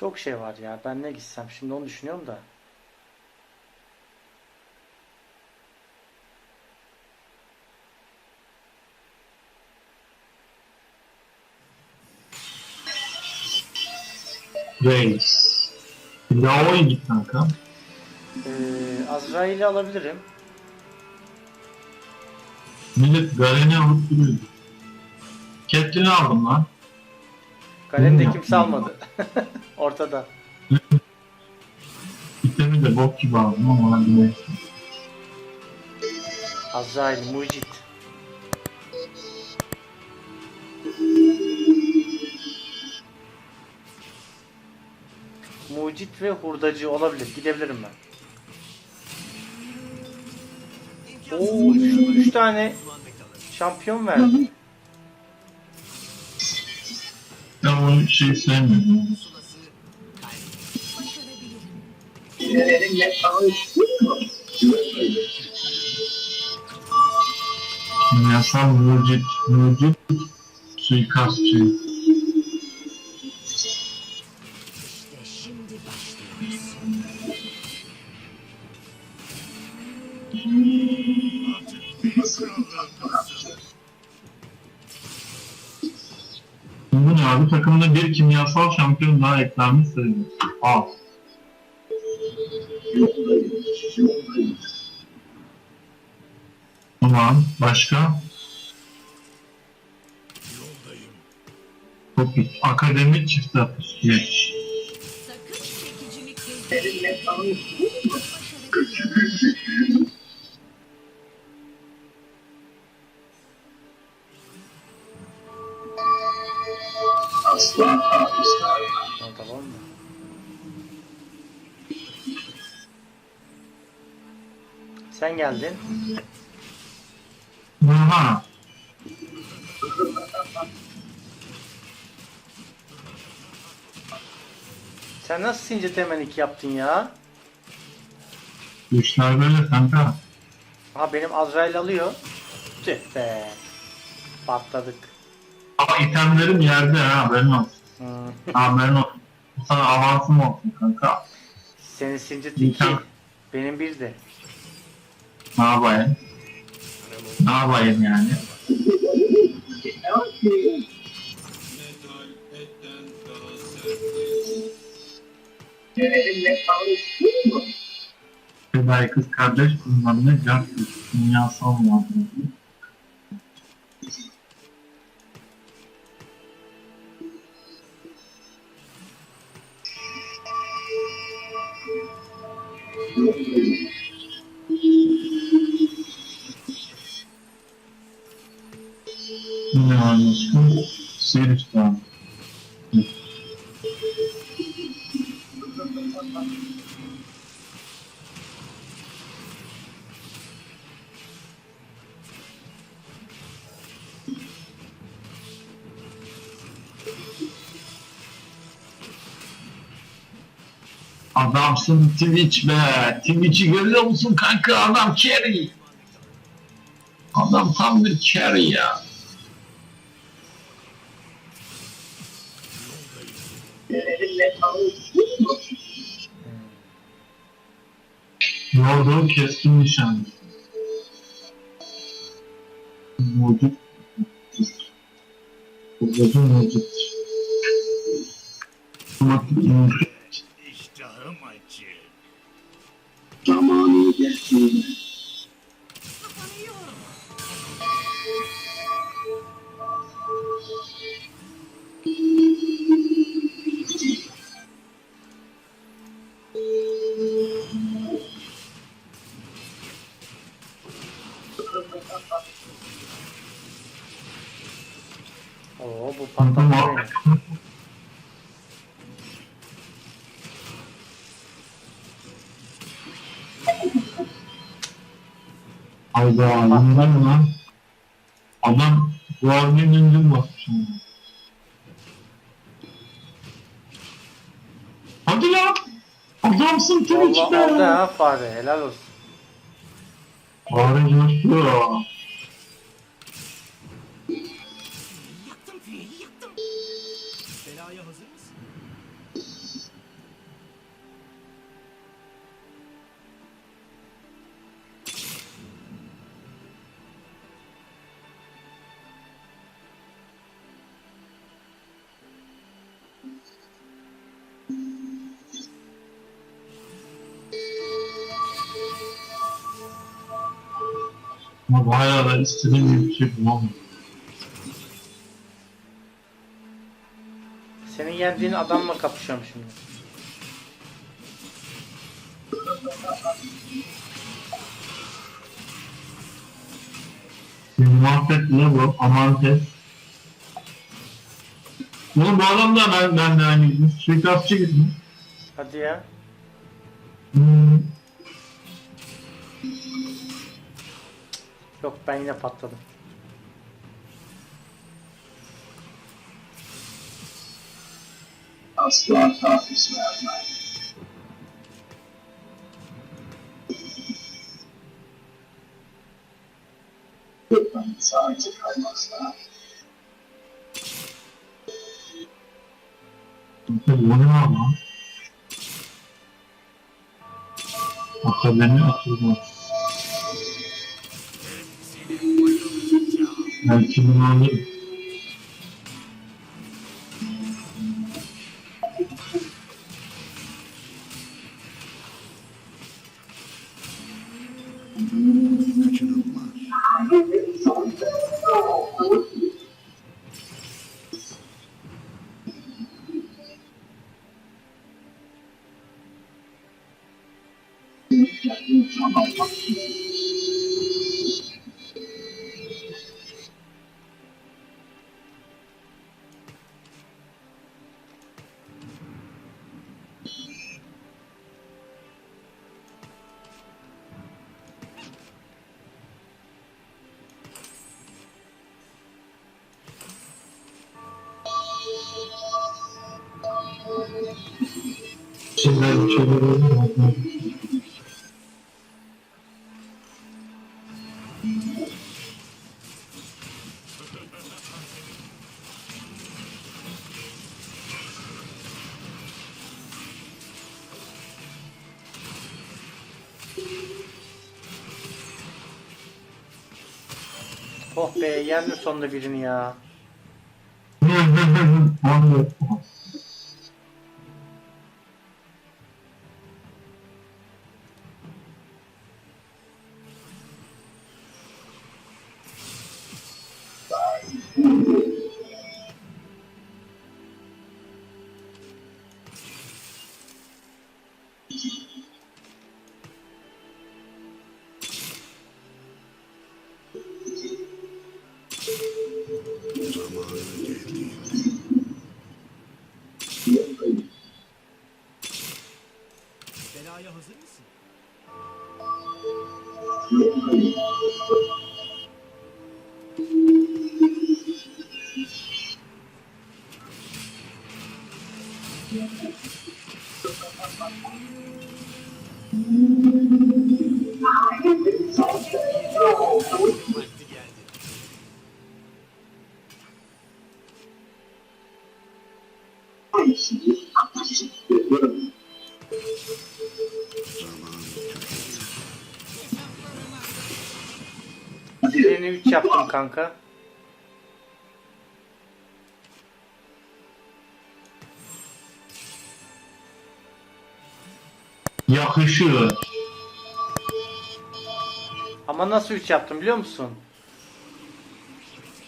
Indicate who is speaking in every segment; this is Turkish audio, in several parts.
Speaker 1: Çok şey var ya. Ben ne gitsem şimdi onu düşünüyorum da.
Speaker 2: Reis. Lao'ya git kanka.
Speaker 1: Ee, Azrail'i alabilirim.
Speaker 2: Millet Garen'i alıp duruyor. Catelyn'i aldım lan.
Speaker 1: Galen'de
Speaker 2: Hmm.
Speaker 1: kimse almadı. Ortada.
Speaker 2: İtemi de bok gibi aldım ama neyse.
Speaker 1: Azrail, Mucit. Mucit ve hurdacı olabilir. Gidebilirim ben. Oo, üç, üç tane şampiyon verdi.
Speaker 2: Ben o şeyi sevmiyorum. Kimyasal mucit, mucit suikastçı. Şampiyon eklenmiş sayılır. Az. Tamam. Başka? İyi. Akademik çift atış. Geç.
Speaker 3: Sakın çekicilik
Speaker 1: Sen geldin.
Speaker 2: Aha.
Speaker 1: Sen nasıl sinci temenik yaptın ya?
Speaker 2: Bu işler böyle kanka.
Speaker 1: Ha benim Azrail alıyor. Tüh be. Patladık.
Speaker 2: Ama itemlerim yerde ha haberin olsun.
Speaker 1: Hmm.
Speaker 2: Haberin olsun. Bu sana avansım olsun kanka.
Speaker 1: Senin sincit
Speaker 2: İyi,
Speaker 1: 2.
Speaker 2: tamam.
Speaker 1: Benim 1 de.
Speaker 2: Ne yapayım? Ne yapayım yani? Fedai kız kardeş bunlarla can dünyasal vardı. Ne Var. Adamsın Twitch be. Twitch'i görüyor musun kanka? Adam carry. Adam tam bir carry ya. Oldu? Keskin nişan. Mevcut. Mevcut mevcut.
Speaker 4: İştahım açık.
Speaker 2: Zamanı geçti. Hayda, yeniden mi lan? Adam Guardian Engine basmış ama. Hadi lan! Adamsın Twitch
Speaker 1: Valla
Speaker 2: be!
Speaker 1: aldı ha fare. Helal olsun.
Speaker 2: Fare coşuyor. Ama bayağı da istediğim gibi bir şey bulamadım.
Speaker 1: Senin yendiğin adamla kapışıyorum şimdi.
Speaker 2: Şimdi muhabbet ne bu? Amantes. Oğlum bu adam da ben, ben de hani suikastçı gibi.
Speaker 1: Hadi ya.
Speaker 2: Hmm.
Speaker 1: Yok ben yine patladım.
Speaker 2: Asla taviz vermem. Lütfen sadece kalmazsa. Bu ne ama? Akademi atılmaz. 最終に
Speaker 1: Oh be yendim sonunda birini ya.
Speaker 2: Anladım.
Speaker 3: Belaya hazır mısın?
Speaker 1: Birini 3 yaptım kanka.
Speaker 2: Yakışıyor.
Speaker 1: Ama nasıl 3 yaptım biliyor musun?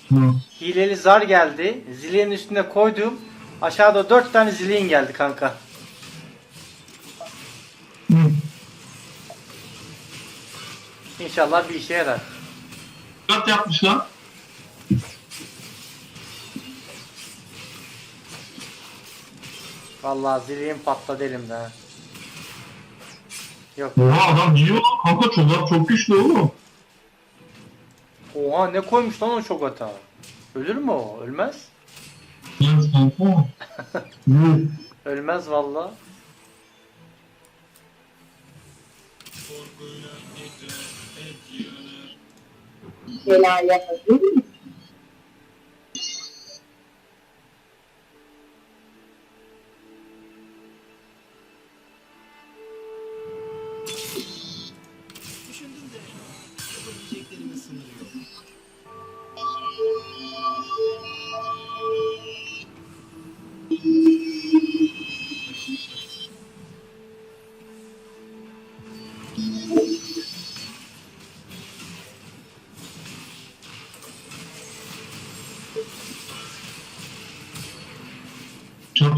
Speaker 2: Hı.
Speaker 1: Hileli zar geldi. Zileğin üstüne koydum. Aşağıda 4 tane zileğin geldi kanka.
Speaker 2: Hı.
Speaker 1: İnşallah bir işe yarar.
Speaker 2: Dört yapmış lan.
Speaker 1: Vallahi zileğim patladı elimde. ha. Yok.
Speaker 2: Oha adam yiyor lan. Kanka çok, çok güçlü oğlum.
Speaker 1: Oha ne koymuş lan o çok hata. Ölür mü o? Ölmez.
Speaker 2: Yalnız kanka. Yuh.
Speaker 1: Ölmez valla.
Speaker 5: Şelale hazır mı?
Speaker 3: Düşündüm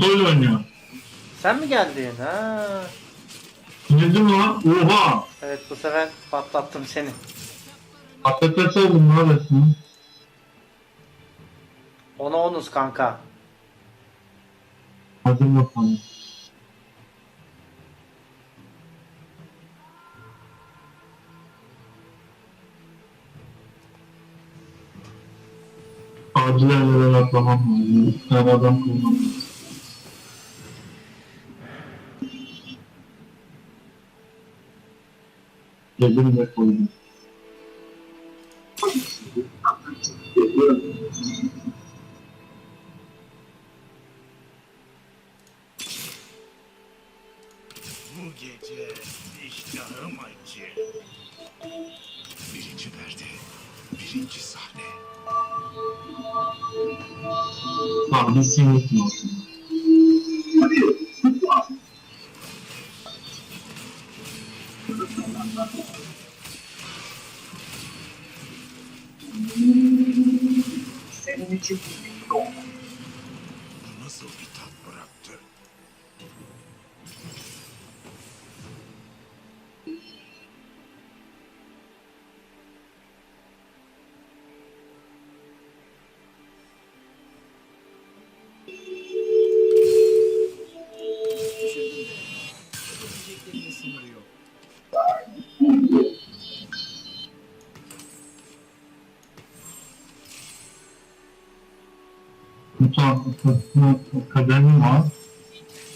Speaker 2: Çatoyla oynuyor.
Speaker 1: Sen mi geldin? Ha.
Speaker 2: Girdim lan. Oha.
Speaker 1: Evet bu sefer patlattım seni.
Speaker 2: Patates oldum lan resmen.
Speaker 1: Ona onuz kanka.
Speaker 2: Hadi bakalım. Acilen yerden atlamam lazım. Tane adam kullanmam. Dedim de koydum.
Speaker 4: Bu gece iştahım acı. Birinci perde. Birinci sahne.
Speaker 2: Lan bir sinir olsun?
Speaker 6: Senin için
Speaker 2: Akademi var.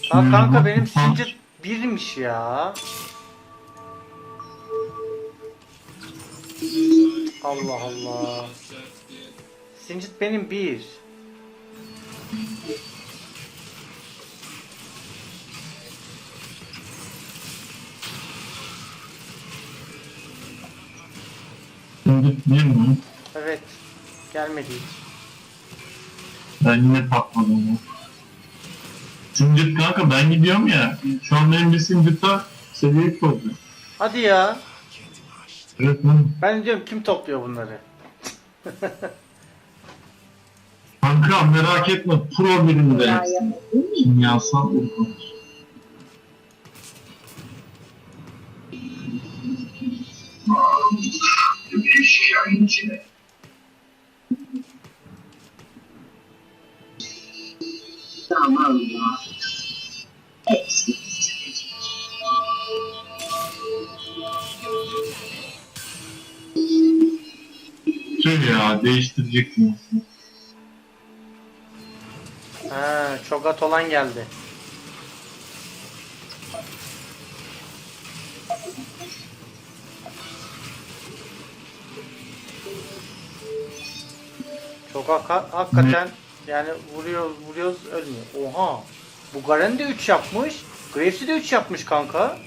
Speaker 1: Ha kanka benim sincit birmiş ya. Allah Allah. Sincit benim bir.
Speaker 2: Şimdi bir mi?
Speaker 1: Evet. Gelmedi hiç.
Speaker 2: Ben yine patladım ya. Simcit kanka ben gidiyorum ya. Şu an benim bir simcita seviye koydu.
Speaker 1: Hadi ya.
Speaker 2: Evet lan.
Speaker 1: Ben diyorum kim topluyor bunları?
Speaker 2: Kanka merak etme pro birinde.
Speaker 6: ya yapabilir miyim?
Speaker 2: Kimyasal uygun. Tüh ya değiştirecek kimyasal.
Speaker 1: Ha, çogat olan geldi. Çok hak- hakikaten yani vuruyor vuruyoruz ölmüyor. Oha. Bu Garen de 3 yapmış. Graves'i de 3 yapmış kanka.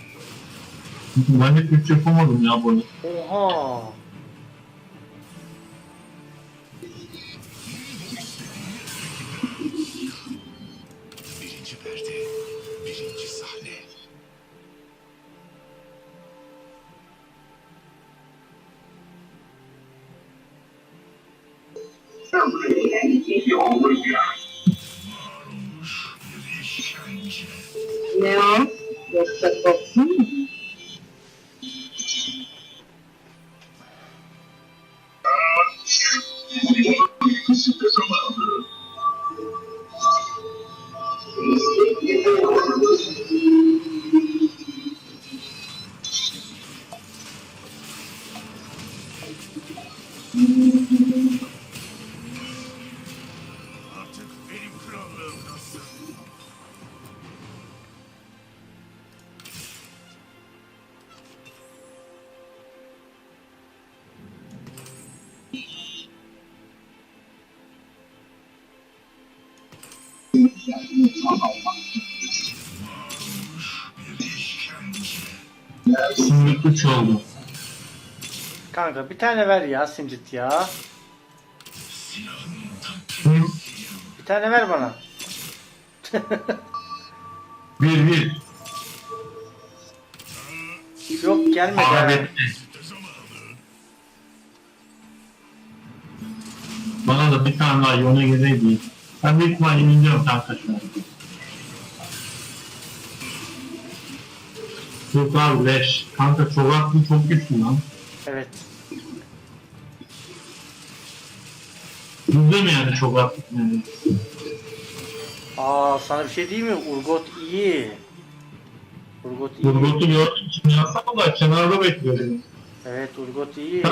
Speaker 2: Ben hep üç yapamadım ya böyle.
Speaker 1: Oha.
Speaker 6: Ne o? Yoksa korktun
Speaker 2: Simcit 3 oldu.
Speaker 1: Kanka bir tane ver ya Sincit ya.
Speaker 2: Hı?
Speaker 1: Bir tane ver bana.
Speaker 2: Bir bir.
Speaker 1: Yok gelmedi.
Speaker 2: Bitti. Bana da bir tane daha yona geleydi. Ben büyük ihtimalle yeniliyorum kanka şu an. Abi leş. Kanka çok haklı çok güçlü lan.
Speaker 1: Evet.
Speaker 2: Bizde mi yani çok haklı? Yani?
Speaker 1: Aa sana bir şey diyeyim mi? Urgot iyi. Urgot iyi.
Speaker 2: Urgot'u gördüm için yapsam da kenarda bekliyordum.
Speaker 1: Evet Urgot iyi.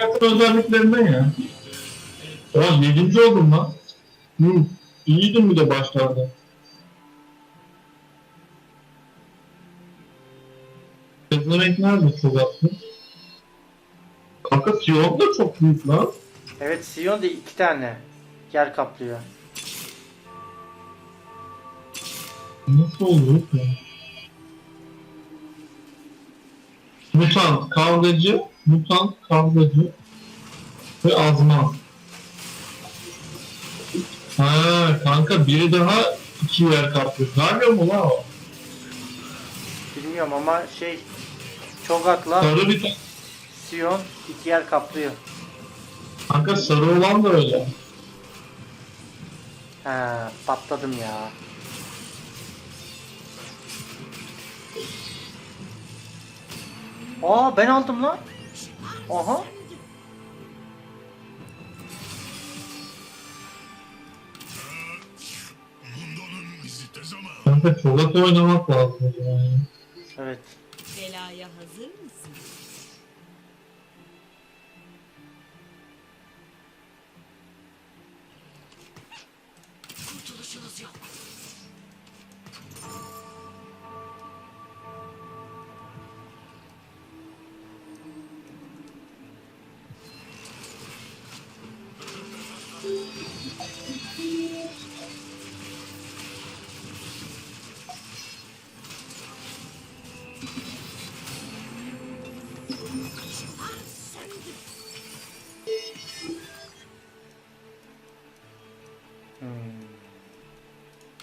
Speaker 2: Bakın özelliklerinden ya. Ya yedinci oldum lan. Hı, iyiydim bir de başlarda. Kızlar nerede çok haklı? Kanka Sion da çok büyük lan.
Speaker 1: Evet Sion da iki tane yer kaplıyor.
Speaker 2: Nasıl oluyor ki? Mutant, kavgacı, mutant, kavgacı ve azman. Ha kanka biri daha iki yer kaplıyor. Nerede mu lan o?
Speaker 1: Bilmiyorum ama şey Çogat'la
Speaker 2: Sarı bir tane.
Speaker 1: Sion iki yer kaplıyor.
Speaker 2: Kanka sarı olan da öyle.
Speaker 1: He patladım ya. Aa ben aldım lan. Aha.
Speaker 2: Kanka çolak oynamak lazım yani.
Speaker 1: Evet.
Speaker 3: Belaya hazır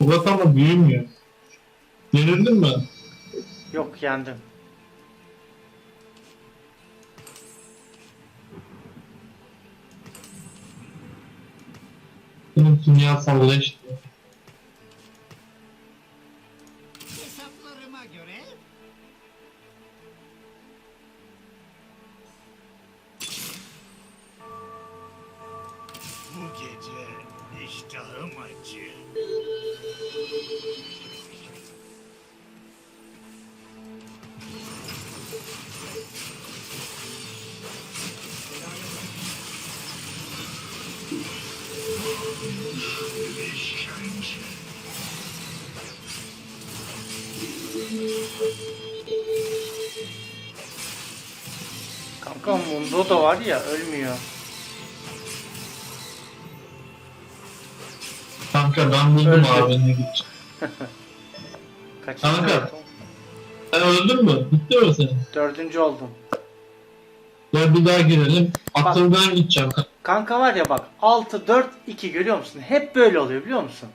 Speaker 2: Çolak ama büyümüyor. Yenildin mi?
Speaker 1: Yok yendim.
Speaker 2: Benim kimyasallaştı.
Speaker 4: Hesaplarıma
Speaker 1: Kanka Mundo da var ya ölmüyor.
Speaker 2: Kanka ben buldum abi ne gideceğim.
Speaker 1: Kaçıncı
Speaker 2: Kanka.
Speaker 1: oldum?
Speaker 2: Sen öldün mü? Bitti mi senin?
Speaker 1: Dördüncü oldum.
Speaker 2: Ya bir daha girelim. Atıldan gideceğim.
Speaker 1: Kanka var ya bak 6 4 2 görüyor musun? Hep böyle oluyor biliyor musun?